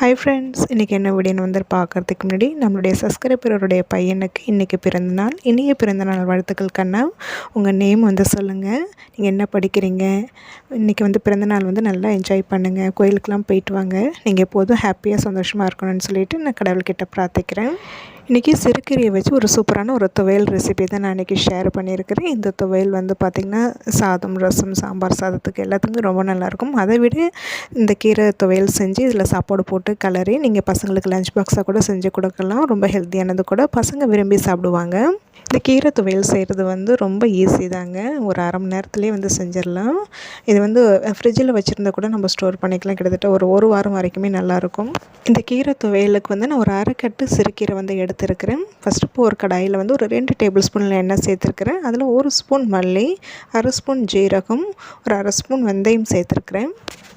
Hi friends இன்றைக்கி என்ன வீடியோன்னு வந்து பார்க்குறதுக்கு முன்னாடி நம்மளுடைய சப்ஸ்கிரைபருடைய பையனுக்கு இன்றைக்கி பிறந்தநாள் இன்றைக்கி பிறந்தநாள் வாழ்த்துக்கள் கண்ணா. உங்கள் நேம் வந்து சொல்லுங்கள் நீங்கள் என்ன படிக்கிறீங்க? இன்றைக்கி வந்து பிறந்தநாள் வந்து நல்லா என்ஜாய் பண்ணுங்கள் கோயிலுக்கெலாம் போயிட்டு வாங்க. நீங்கள் எப்போதும் ஹாப்பியாக சந்தோஷமாக இருக்கணும்னு சொல்லிவிட்டு நான் கடவுள்கிட்ட பிரார்த்திக்கிறேன். இன்றைக்கி சிறுக்கீரையை வச்சு ஒரு சூப்பரான ஒரு துவையல் ரெசிபி தான் நான் இன்றைக்கி ஷேர் பண்ணியிருக்கிறேன். இந்த துவையல் வந்து பார்த்திங்கன்னா சாதம் ரசம் சாம்பார் சாதத்துக்கு எல்லாத்துக்குமே ரொம்ப நல்லாயிருக்கும். அதை விட இந்த கீரை துவையல் செஞ்சு இதில் சாப்பாடு போட்டு கலரி நீங்கள் பசங்களுக்கு லஞ்ச் பாக்ஸாக கூட செஞ்சு கொடுக்கலாம். ரொம்ப ஹெல்த்தியானது கூட பசங்க விரும்பி சாப்பிடுவாங்க. இந்த கீரை துவையல் செய்கிறது வந்து ரொம்ப ஈஸி தாங்க. ஒரு அரை மணி நேரத்துலேயே வந்து செஞ்சிடலாம். இது வந்து ஃப்ரிட்ஜில் வச்சுருந்தா கூட நம்ம ஸ்டோர் பண்ணிக்கலாம். கிட்டத்தட்ட ஒரு ஒரு வாரம் வரைக்குமே நல்லாயிருக்கும் இந்த கீரை துவையலுக்கு வந்து நான் ஒரு அரைக்கட்டு சிறுக்கீரை வந்து எடுத்துருக்கிறேன். ஃபஸ்ட்டு இப்போ ஒரு கடாயில் வந்து ஒரு ரெண்டு டேபிள் ஸ்பூனில் எண்ணெய் சேர்த்துருக்கிறேன். அதில் ஒரு ஸ்பூன் மல்லி அரை ஸ்பூன் ஜீரகம் ஒரு அரை ஸ்பூன் வெந்தயம் சேர்த்துருக்குறேன்.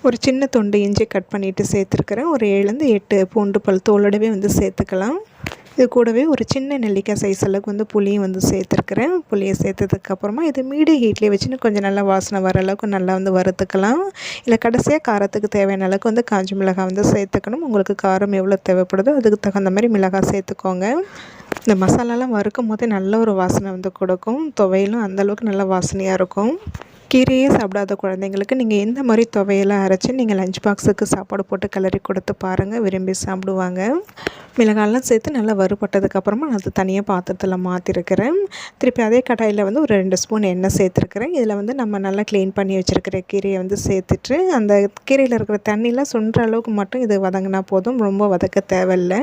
ஒரு சின்ன தொண்டு இஞ்சி கட் பண்ணிவிட்டு சேர்த்துருக்குறேன். ஒரு ஏழுலேருந்து எட்டு பூண்டு பல் தோலோடவே வந்து சேர்த்துக்கலாம். இது கூடவே ஒரு சின்ன நெல்லிக்காய் சைஸ் அளவுக்கு வந்து புளியும் வந்து சேர்த்துருக்குறேன். புளியை சேர்த்ததுக்கப்புறமா இது மீடியம் ஹீட்லேயே வச்சுன்னு கொஞ்சம் நல்லா வாசனை வர அளவுக்கு நல்லா வந்து வறுத்துக்கலாம். இல்லை கடைசியாக காரத்துக்கு தேவையான அளவுக்கு வந்து காஞ்சி மிளகாய் வந்து சேர்த்துக்கணும். உங்களுக்கு காரம் எவ்வளோ தேவைப்படுதோ அதுக்கு தகுந்த மாதிரி மிளகாய் சேர்த்துக்கோங்க. இந்த மசாலாலாம் வறுக்கும் போதே நல்ல ஒரு வாசனை வந்து கொடுக்கும். துவையிலும் அந்தளவுக்கு நல்ல வாசனையாக இருக்கும். கீரையே சாப்பிடாத குழந்தைங்களுக்கு நீங்கள் எந்த மாதிரி துவையெல்லாம் அரைச்சி நீங்கள் லஞ்ச் பாக்ஸுக்கு சாப்பாடு போட்டு கிளறி கொடுத்து பாருங்கள் விரும்பி சாப்பிடுவாங்க. மிளகாயெல்லாம் சேர்த்து நல்லா வறுபட்டதுக்கப்புறமா நான் அது தனியாக பாத்திரத்தில் மாற்றிருக்கிறேன் திருப்பி அதே கடாயில் வந்து ஒரு ரெண்டு ஸ்பூன் எண்ணெய் சேர்த்துருக்கிறேன். இதில் வந்து நம்ம நல்லா க்ளீன் பண்ணி வச்சுருக்கிற கீரையை வந்து சேர்த்துட்டு அந்த கீரையில் இருக்கிற தண்ணியெலாம் சுன்ற அளவுக்கு மட்டும் இது வதங்கினா போதும். ரொம்ப வதக்க தேவையில்லை.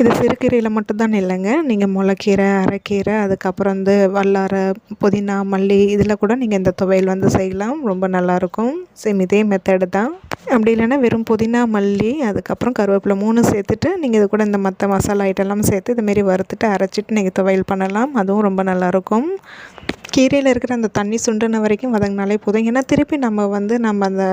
இது சிறுகீரையில் மட்டும்தான் இல்லைங்க. நீங்கள் முளைக்கீரை அரைக்கீரை அதுக்கப்புறம் வந்து வல்லாரை புதினா மல்லி இதில் கூட நீங்கள் இந்த துவையல் வந்து செய்யலாம். ரொம்ப நல்லாயிருக்கும். சேம் இதே மெத்தடு தான். அப்படி இல்லைன்னா வெறும் புதினா மல்லி அதுக்கப்புறம் கருவேப்பிலை மூணு சேர்த்துட்டு நீங்கள் இது கூட இந்த மற்ற மசாலா ஐட்டம்லாம் சேர்த்து இதுமாரி வறுத்துட்டு அரைச்சிட்டு நீங்கள் துவையல் பண்ணலாம். அதுவும் ரொம்ப நல்லாயிருக்கும். கீரையில் இருக்கிற அந்த தண்ணி சுண்டின வரைக்கும் வதங்கினாலே போதும். ஏன்னா திருப்பி நம்ம வந்து நம்ம அந்த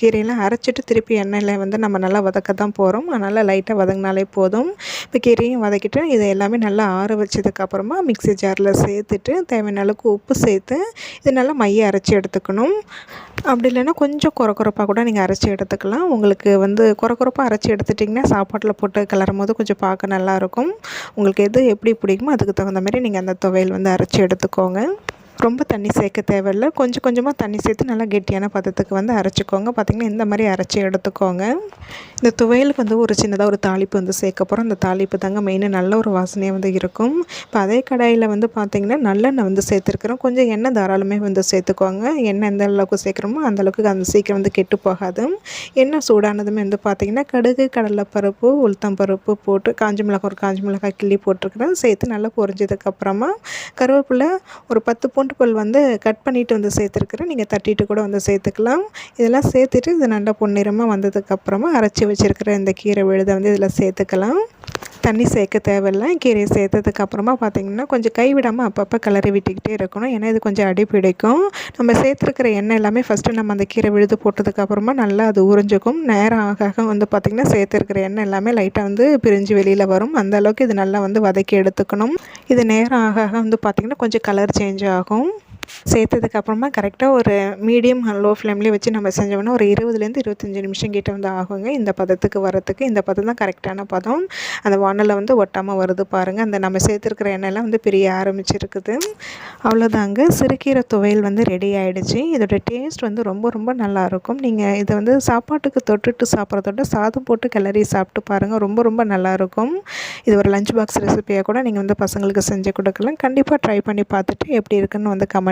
கீரையெல்லாம் அரைச்சிட்டு திருப்பி எண்ணெயில் வந்து நம்ம நல்லா வதக்க தான் போகிறோம் அதனால் லைட்டாக வதங்கினாலே போதும். இப்போ கீரையும் வதக்கிட்டு இதை எல்லாமே நல்லா ஆற வச்சதுக்கப்புறமா மிக்ஸி ஜாரில் சேர்த்துட்டு தேவையான அளவுக்கு உப்பு சேர்த்து இது நல்லா மைய அரைச்சி எடுத்துக்கணும். அப்படி இல்லைன்னா கொஞ்சம் குறை குறைப்பாக கூட நீங்கள் அரைச்சி எடுத்துக்கலாம். உங்களுக்கு வந்து குறை குறைப்பாக அரைச்சி எடுத்துட்டிங்கன்னா சாப்பாட்டில் போட்டு கிளறும் போது கொஞ்சம் பார்க்க நல்லாயிருக்கும் உங்களுக்கு எது எப்படி பிடிக்குமோ அதுக்கு தகுந்த மாதிரி நீங்கள் அந்த துவையல் வந்து அரைச்சி எடுத்துக்கோங்க. ரொம்ப தண்ணி சேர்க்க தேவையில்ல. கொஞ்சம் கொஞ்சமாக தண்ணி சேர்த்து நல்லா கெட்டியான பதத்துக்கு வந்து அரைச்சிக்கோங்க. பார்த்திங்கன்னா இந்த மாதிரி அரைச்சி எடுத்துக்கோங்க. இந்த துவையலுக்கு வந்து ஒரு சின்னதாக ஒரு தாளிப்பு வந்து சேர்க்க போகிறோம் அந்த தாளிப்பு தாங்க மெயினாக நல்ல ஒரு வாசனையாக வந்து இருக்கும். இப்போ அதே கடாயில் வந்து பார்த்திங்கன்னா நல்லெண்ணெய் வந்து சேர்த்துருக்குறோம். கொஞ்சம் எண்ணெய் தாராளமே வந்து சேர்த்துக்கோங்க. எண்ணெய் எந்த அளவுக்கு சேர்க்குறோமோ அந்தளவுக்கு அந்த சீக்கிரம் வந்து கெட்டு போகாது. எண்ணெய் சூடானதுமே வந்து பார்த்திங்கன்னா கடுகு கடலைப்பருப்பு உளுத்தம் பருப்பு போட்டு காஞ்சி மிளகாய் ஒரு காஞ்சி மிளகாய் கிள்ளி போட்டிருக்கிறேன். சேர்த்து நல்லா பொரிஞ்சதுக்கப்புறமா கருவேப்பிலை ஒரு பத்து பூண்டு பூண்டு வந்து கட் பண்ணிவிட்டு வந்து சேர்த்துருக்குறேன். நீங்கள் தட்டிட்டு கூட வந்து சேர்த்துக்கலாம். இதெல்லாம் சேர்த்துட்டு இது நல்லா பொன்னிறமாக வந்ததுக்கப்புறமா அரைச்சி வச்சுருக்கிற இந்த கீரை விழுதை வந்து இதில் சேர்த்துக்கலாம். தண்ணி சேர்க்க தேவையில்லை. கீரையை சேர்த்ததுக்கப்புறமா பார்த்திங்கன்னா கொஞ்சம் கைவிடாமல் அப்பப்போ கிளறி விட்டுக்கிட்டே இருக்கணும். ஏன்னா இது கொஞ்சம் அடி பிடிக்கும். நம்ம சேர்த்துருக்கிற எண்ணெய் எல்லாமே ஃபஸ்ட்டு நம்ம அந்த கீரை விழுது போட்டதுக்கப்புறமா நல்லா அது உறிஞ்சிக்கும். நேரம் ஆக ஆக வந்து பார்த்திங்கன்னா சேர்த்துருக்கிற எண்ணெய் எல்லாமே லைட்டாக வந்து பிரிஞ்சு வெளியில் வரும். அந்த அளவுக்கு இது நல்லா வந்து வதக்கி எடுத்துக்கணும். இது நேரம் ஆக ஆக வந்து பார்த்திங்கன்னா கொஞ்சம் கலர் சேஞ்ச் ஆகும். சேர்த்ததுக்கப்புறமா கரெக்டாக ஒரு மீடியம் லோ ஃப்ளேம்லேயே வச்சு நம்ம செஞ்சோம்னா ஒரு இருபதுலேருந்து இருபத்தஞ்சி நிமிஷம் கிட்ட வந்து ஆகுங்க. இந்த பதத்துக்கு வரத்துக்கு இந்த பதம் தான் கரெக்டான பதம். அந்த வானலில் வந்து ஒட்டாமல் வருது பாருங்கள் அந்த நம்ம சேர்த்துருக்கிற எண்ணெய்லாம் வந்து பிரிய ஆரம்பிச்சிருக்குது. அவ்வளோதாங்க. சிறுகீரை துவையல் வந்து ரெடி ஆகிடுச்சு இதோட டேஸ்ட் வந்து ரொம்ப ரொம்ப நல்லாயிருக்கும் நீங்கள் இதை வந்து சாப்பாட்டுக்கு தொட்டுட்டு சாப்பிட்றதோட சாதம் போட்டு கிளறி சாப்பிட்டு பாருங்கள் ரொம்ப ரொம்ப நல்லாயிருக்கும் இது ஒரு லஞ்ச் பாக்ஸ் ரெசிபியாக கூட நீங்கள் வந்து பசங்களுக்கு செஞ்சு கொடுக்கலாம். கண்டிப்பாக ட்ரை பண்ணி பார்த்துட்டு எப்படி இருக்குன்னு வந்து கமெண்ட்